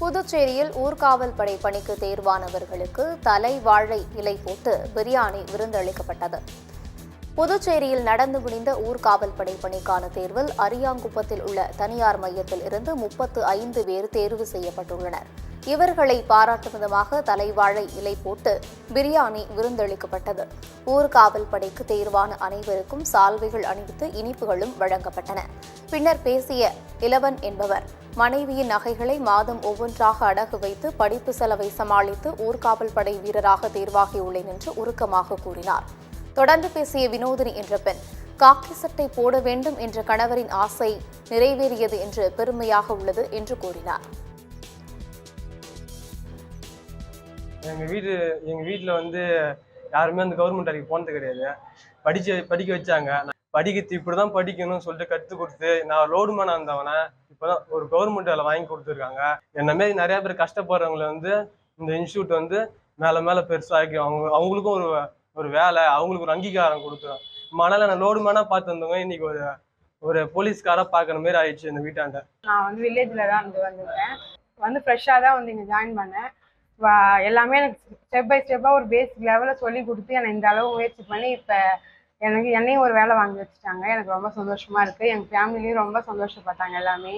புதுச்சேரியில் ஊர்காவல் படை பணிக்கு தேர்வானவர்களுக்கு தலை வாழை இலை போட்டு பிரியாணி விருந்தளிக்கப்பட்டது புதுச்சேரியில் நடந்து முடிந்த ஊர்காவல் படை பணிக்கான தேர்வில் அரியாங்குப்பத்தில் உள்ள தனியார் மையத்தில் இருந்து முப்பத்து ஐந்து பேர் தேர்வு செய்யப்பட்டுள்ளனர். இவர்களை பாராட்டும் விதமாக தலைவாழை இலை போட்டு பிரியாணி விருந்தளிக்கப்பட்டது. ஊர்காவல் படைக்கு தேர்வான அனைவருக்கும் சால்வைகள் அணிவித்து இனிப்புகளும் வழங்கப்பட்டன. பின்னர் பேசிய இளவன் என்பவர் மனைவியின் நகைகளை மாதம் ஒவ்வொன்றாக அடகு வைத்து படிப்பு செலவை சமாளித்து ஊர்காவல் படை வீரராக தேர்வாகியுள்ளேன் என்று உருக்கமாக கூறினார். தொடர்ந்து பேசிய வினோதினி என்ற பெண் காக்கி சட்டை போட வேண்டும் என்ற கணவரின் ஆசை நிறைவேறியது என்று பெருமையாக உள்ளது என்று கூறினார். எங்கள் வீடு எங்கள் வீட்டில் வந்து யாருமே அந்த கவர்மெண்ட் வேலைக்கு போனது கிடையாது. படிச்சு படிக்க வச்சாங்க. நான் படிக்கிறது இப்படி தான் படிக்கணும்னு சொல்லிட்டு கற்றுக் கொடுத்து நான் லோடு மேனாக இருந்தவனே இப்போ தான் ஒரு கவர்மெண்ட் வேலை வாங்கி கொடுத்துருக்காங்க. என்ன மாரி நிறைய பேர் கஷ்டப்படுறவங்கள வந்து இந்த இன்ஸ்டியூட் வந்து மேலே மேலே பெருசாகி அவங்க அவங்களுக்கும் ஒரு ஒரு வேலை அவங்களுக்கு ஒரு அங்கீகாரம் கொடுக்குறோம். மணல நான் லோடு மேனாக பார்த்து வந்தவங்க இன்னைக்கு ஒரு ஒரு போலீஸ்காராக பார்க்குற மாரி ஆயிடுச்சு இந்த வீட்டாண்ட. நான் வந்து வில்லேஜில் தான் வந்து வந்திருக்கேன். வந்து ஃப்ரெஷ்ஷாக தான் வந்து இங்கே ஜாயின் பண்ணேன். எல்லாமே எனக்கு ஸ்டெப் பை ஸ்டெப்பாக ஒரு பேசிக் லெவலில் சொல்லி கொடுத்து என்னை இந்த அளவு முயற்சி பண்ணி இப்போ எனக்கு என்னையும் ஒரு வேலை வாங்கி வச்சுட்டாங்க. எனக்கு ரொம்ப சந்தோஷமாக இருக்குது எங்கள் ஃபேமிலியும் ரொம்ப சந்தோஷப்பட்டாங்க எல்லாமே.